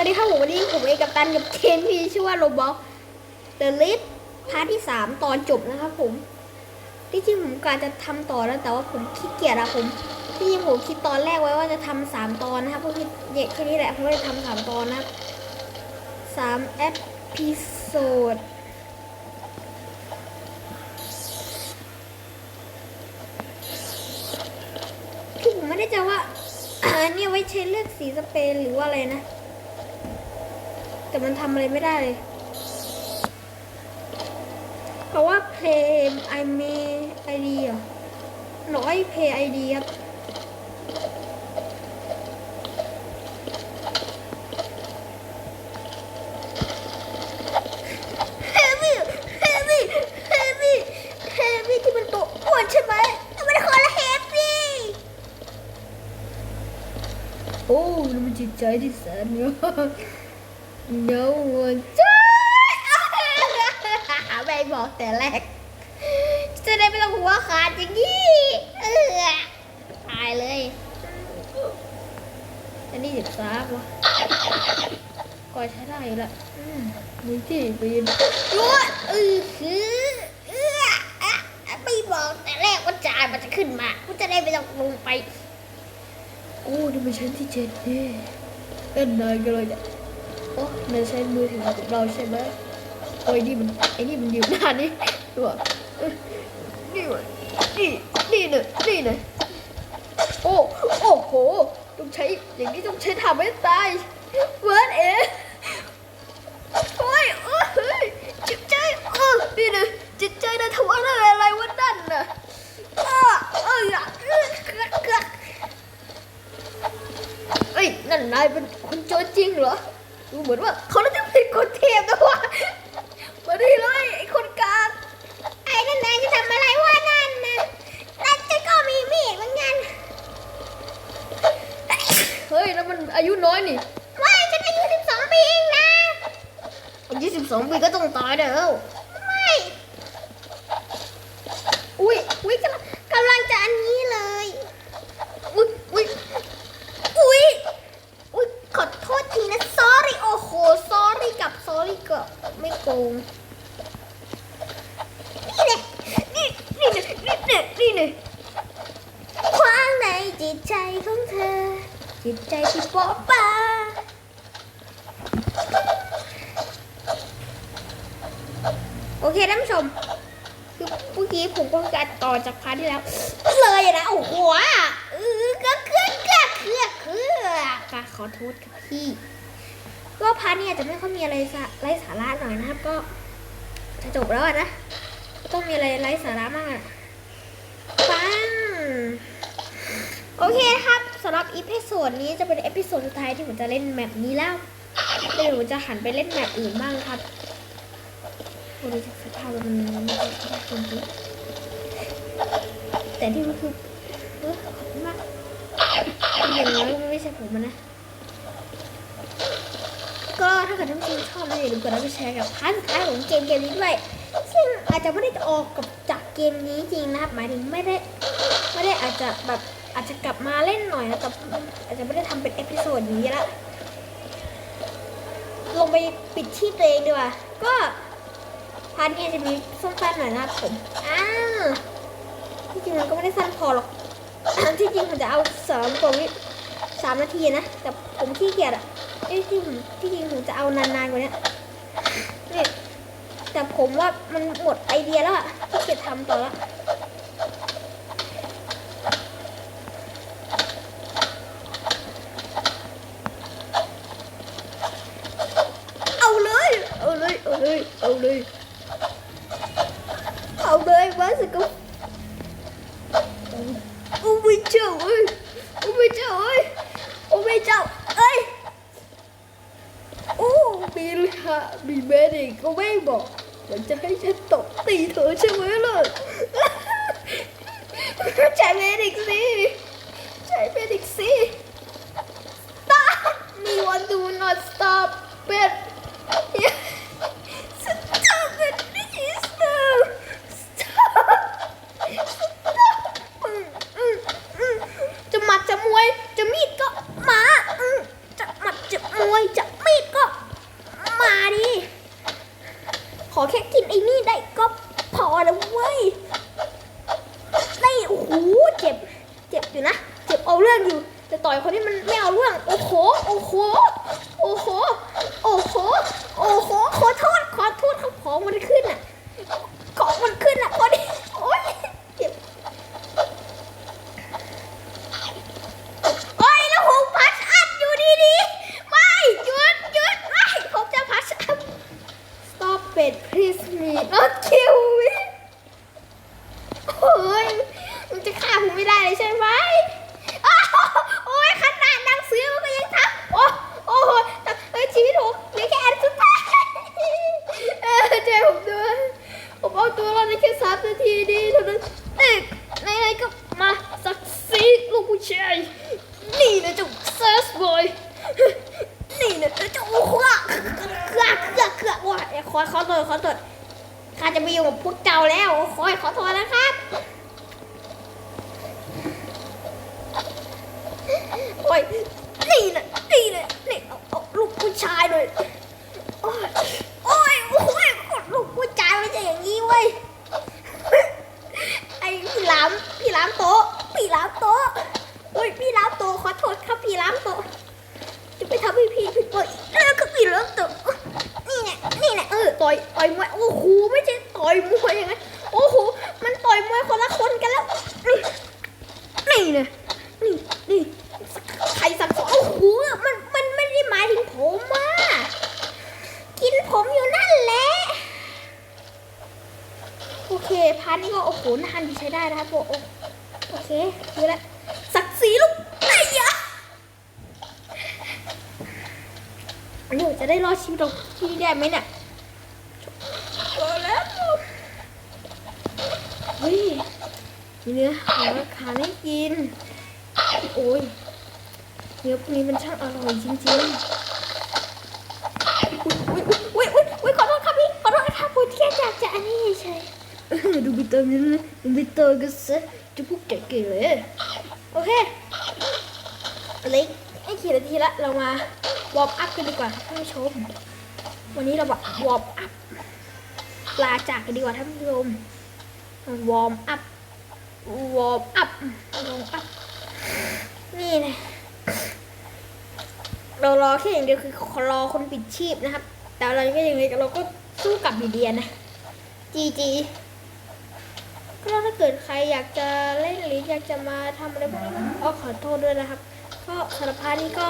วัสดีครับผมวันนี้ผมเอกกับตันกับเคนพีชื่อว่าโรบอ t เดอะลิสพาร์ทที่สามตอนจบนะครับผม ที่จริงผมการจะทำต่อแล้วแต่ว่าผมขี้เกียจอะผมที่จริงผมคิดตอนแรกไว้ว่าจะทำสามตอนนะครับเพราะคิดเยอะแค่นี้แหละผมก็เลยทำสามตอนนะสามเอพิโซดที่ผมไม่ได้จะว่าอันนี้ไว้ใช้เลือกสีสเปรย์หรือว่าอะไรนะ แต่มันทำอะไรไม่ได้เลย เพราะว่า play I may ID อะน้อย play ID ครับ Heavy Heavy Heavy Heavy ที่มันตัวอ้วนใช่ไหมมันคนละ Heavy โอ้นี่มันจิตใจที่แสนงาม เงาหัวใจไม่บอกแต่แรก จะได้ไม่ต้องหัวขาดอย่างนี้เออตายเลยอันนี้สิบสามวะก็ใช้ได้อยู่ละอืมมีที่ปีนยั่วเออคือเออไม่บอกแต่แรกว่าจานมันจะขึ้นมากูจะได้ไม่ต้องลงไปโอ้นี่เป็นชั้นที่เจ็ดนี่เล่นนานกันเลยเนี่ย โอ้นายใช้มือถือของเราใช่ไหมโอ้ยนี่มันไอ้นี่มันยืมหน้านี่ดูอะนี่วะนี่นี่เนอะนี่เนอะโอ้โอ้โหต้องใช้อย่างนี้ต้องใช้ทำให้ตายเวิร์ดเอ๋โอ้ยโอ้ยจิตใจเออนี่เนอะจิตใจนายทำอะไรอะไรวะนั่นน่ะอ้าเอ้ยอะเอ้ยเกือกเกือกเอ้ยนั่นนายเป็นคนโจรจริงเหรอ ดูเหมือนว่าเขาน่าจะเป็นคนเทพนะวะมาดีเลยไอ้คนกลางไอ้นั่นนายจะทำอะไรวะนั่นนะนั่นจะก็มีมีดเหมือนกันเฮ้ยแล้วมันอายุน้อยนี่ไม่ฉันอายุสิบสองปีเองนะอายุสิบสองปีก็ต้องตายเด้อไม่ อุ้ยอุ้ยกำลังกำลังจะอันนี้เลย อุ้ยอุ้ย อุ้ย อุ้ย ขอโทษทีนะ sorry โอ้โห sorry กับ sorry กับไม่โก งนี่เลยนี่นี่เลยนี่เลยนี่เลยความในจิตใจของเธอ จิตใจที่เปราะบางโอเคท่านผู้ชมคือเมื่อกี้ผมก็การต่อจากพาร์ทที่แล้ว เลยนะโอ้โหเออก็เครือเครือเครือเครือค่ะขอโทษครับพี่ ก็พาร์ทเนี่ยจะไม่ค่อยมีอะไรไร้สาระหน่อยนะครับ ก็จะจบแล้วนะก็ต้องมีอะไรไร้สาระมากอะปังโอเคครับสำหรับอีพิโซดนี้จะเป็นเอพิโซดสุดท้ายที่ผมจะเล่นแมปนี้แล้วเดี๋ยวผมจะหันไปเล่นแมปอื่นบ้างครับวันนี้สภาพมันไม่ด้จริงๆแต่ที่มันคือเออขอบคุณมากอย่างน้อยมันไม่ใช่ผมนะ ก็ถ้าเกิดท่านผู้ชมชอบนะอย่าลืมกดไลค์กดแชร์กับพาร์ทสุดท้ายของเกมเกมนี้ด้วย ซึ่งอาจจะไม่ได้ออกกับจากเกมนี้จริงนะครับหมายถึงไม่ได้ไม่ได้อาจจะแบบอาจจะกลับมาเล่นหน่อยนะแต่อาจจะไม่ได้ทำเป็นเอพิโซดนี้ละลงไปปิดชีพตัวเองดีกว่า ก็พาร์ทนี้จะมีสั้นๆหน่อยนะครับผมอ้าวที่จริงมันก็ไม่ได้สั้นพอหรอกที่จริงผมจะเอาสามกว่าวิสามนาทีนะ แต่ผมขี้เกียจอะ เอ้ยที่ผมที่จริงผมจะเอานานๆกว่านี้นี่แต่ผมว่ามันหมดไอเดียแล้วอะขี้เก็บทำต่อละเอาเลยเอาเลยเอาเลยเอาเลย เอาเลยมาสิกูโอ้ไม่เจ้าเอ้ยโอ้ไม่เจ้าเอ้ยโอ้ไม่เจ้าเอ้ยโอ้ มีฮะมีแม่เด็กก็ไม่บอก มันจะให้ฉันตบตีเธอใช่ไหมล่ะใช้แม่เด็กสิใช้แม่เด็กสิ stop me want to not stop เปิด it please no stop อืมอืมอืมจะหมัดจะมวย จะมีดก็มาอืมจะหมัดจะมวยจะมี อแค่กินไอ้นี่ได้ก็พอแล้วเว้ยได้โอ้โหเจ็บ เจ็บอยู่นะ เอาเรื่องอยู่ แต่ต่อยคนที่มันไม่เอาเรื่อง โอ้โห โอ้โห โอ้โห โอ้โห โอ้โห ขอโทษ ขอโทษครับของมันขึ้นอะ ของมันขึ้นอะพอดีโอ๊ยเจ็บโอ๊ยแล้วผมพัชอัพอยู่ดีๆ ไม่หยุดหยุดไม่ผมจะพัชอัพ Stop it please me not kill me โอ้ยมันจะฆ่าผมไม่ได้เลยใช่ไหมอ้าวโอ้ยขนาดหนังสือมันก็ยังทำโอ้โอ้โหเอ้ยชีวิตผมเหลือแค่อันสุดท้ายเออใจผมด้วยผมเอา ตัวรอดได้แค่สามนาทีดีเท่านั้นเอ๊ะไหนๆก็มาสักซีลูกผู้ชายนี่นะเจ้าเซอร์สบอยนี่นะเจ้าโอ้โหเครือเครือเครือว้าขอขอโทษขอโทษข้าจะไม่ยุ่กับพวกเจ้าแล้วขอให้ขอโทษนะครับโอ้ย นี่นะนี่นะนี่เอาเอาลูกผู้ชายเลยโอ้ย โอ้ย โอ้ยลูกผู้ชายไม่ใช่อย่างนี้เว้ย ไอ้พี่หลาม พี่หลามโตะพี่หลามโตะโอ้ย พี่หลามโตะขอโทษครับพี่หลามโตะจะไปทำให้พี่ผิดกฎอีกแล้วก็พี่หลามโตะ นี่แหละนี่แหละเออต่อยต่อยมวยโอ้โหไม่ใช่ต่อยมวยอย่างนั้นโอ้โหมันต่อยมวยคนละคนกันแล้วนี่นี่เนี่ยนี่นี่ใครสั่งสอนโอ้โหมันมันไม่ได้หมายถึงผมอะกินผมอยู่นั่นแหละโอเคพาร์ทนี้ก็โอ้โหนานที่ใช้ได้นะครับโอ้โอโอเคคือแล้วศักดิ์ศรีลูกไอ้ยะเดี๋ยวจะได้รอดชีวิตเราที่ได้ไหมเนี่ยรอแล้วเฮ้ยมี เนื้อหาขาให้กิน โอ้ยเนื้อพวกนี้มันช่างอร่อยจริงๆอุ้ยอุ้ยอุ้ยอุ้ยขอโทษครับพี่ขอโทษครับผมแค่อยากจะอันนี้เฉยดูไปเติมนี่นะดูไปเติมกันซะจะพูดเก๋ๆเลยโอเคเล็กไอ้กี่นาทีละเรามาวอร์มอัพกันดีกว่าท่านผู้ชม วันนี้เราแบบวอร์มอัพลาจากกันดีกว่าท่านผู้ชมวอร์มอัพ วอร์มอัพวอร์มอัพนี่นะเรารอแค่อย่างเดียวคือรอคนปิดชีพนะครับ แต่เราก็ยังไงเราก็สู้กับบีเดียนะจีจีก็ถ้าเกิดใครอยากจะเล่นหรืออยากจะมาทำอะไรพวกนี้ก็ขอโทษด้วยนะครับ ก็สารพานี้ก็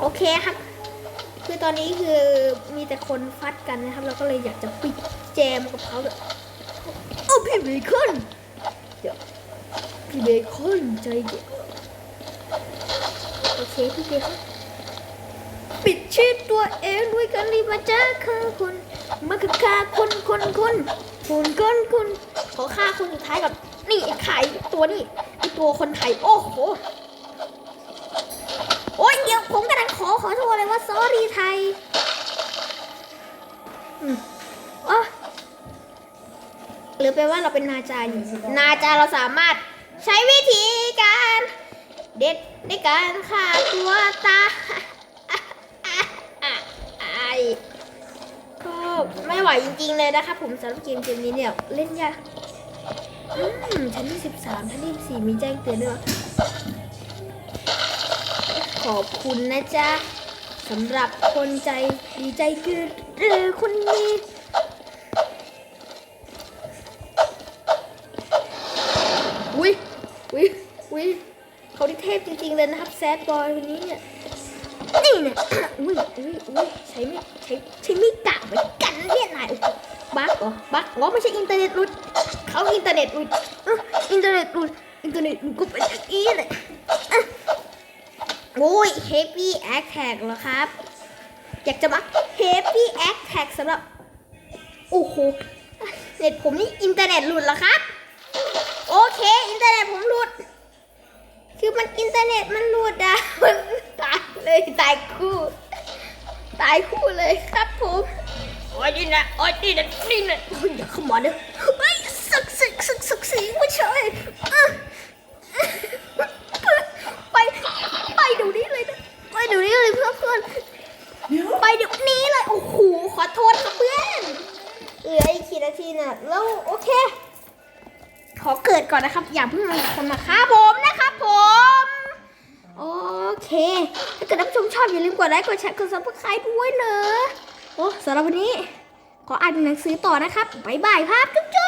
โอเคครับ คือตอนนี้คือมีแต่คนฟัดกันนะครับ เราก็เลยอยากจะปิดแจมกับเขาแบบโอ้พี่เบคอน เดี๋ยวพี่เบคอนใจเย็นโอเคพี่เบคอนปิดชื่อตัวเองด้วยกันรีบมาจ้าฆ่าคนมาฆ่าคนคนคนคนคนคนขอฆ่าคนสุดท้ายกับนี่ไอ้ไข่ตัวนี่ไอ้ตัวคนไทยโอ้โหโอ๊ยเดี๋ยวผมกำลังขอขอโทษเลยว่า sorry ไทยอืมอ๋อ หรือแปลว่าเราเป็นนาจานาจาเราสามารถใช้วิธีการเด็ดในการฆ่าตัวตายก็ไม่ไหวจริงๆเลยนะคะผมสำหรับเกมเกมนี้เนี่ยเล่นยากอืมชั้นที่สิบสามชั้นที่สี่มีแจ้งเตือนด้วยขอบคุณนะจ๊ะสำหรับคนใจดีใจคือเออคนนี้ แซดบอยคนนี้เนี่ยนี่เนี่ยอุ้ยอุ้ยอุ้ยใช้ไม่ใช้ใช้ไม่กะเหมือนกันเนี่ยนายโอ้โหบั๊กเหรอบั๊กอ๋อไม่ใช่อินเทอร์เน็ตหลุดเขาอินเทอร์เน็ตหลุดอินเทอร์เน็ตหลุดอินเทอร์เน็ตหลุดก็เป็นอย่างนี้เลยโอ้ย Happy Attack เหรอครับ อยากจะมา Happy Attack สำหรับ โอ้โหเน็ตผมนี่อินเทอร์เน็ตหลุดเหรอครับ โอเค อินเทอร์เน็ตผมหลุด คือมันอินเทอร์เน็ตมันหลุดอะมันตายเลยตายคู่ ตายคู่เลยครับผมโอ้ยนี่นะโอ้ยนี่นะนี่นะเฮ้ยอย่าเข้ามาเด้อเฮ้ยสักสิสักสักสีไม่ใช่อะไปไปเดี๋ยวนี้เลยนะไปเดี๋ยวนี้เลยเพื่อนเพื่อนเดี๋ยวไปเดี๋ยวนี้เลยโอ้โหขอโทษครับเพื่อนอีกกี่นาทีน่ะแล้วโอเค ขอเกิดก่อนนะครับ อย่าเพิ่งมีคนมาฆ่าผมนะครับผมโอ เค ถ้าเกิดท่านผู้ชมชอบอย่าลืมกดไลค์กดแชร์กดซับสไครต์ด้วยเนอะโอ้สำหรับวันนี้ ขออ่านหนังสือต่อนะครับบ๊ายบายครับจุ๊บจุ๊บ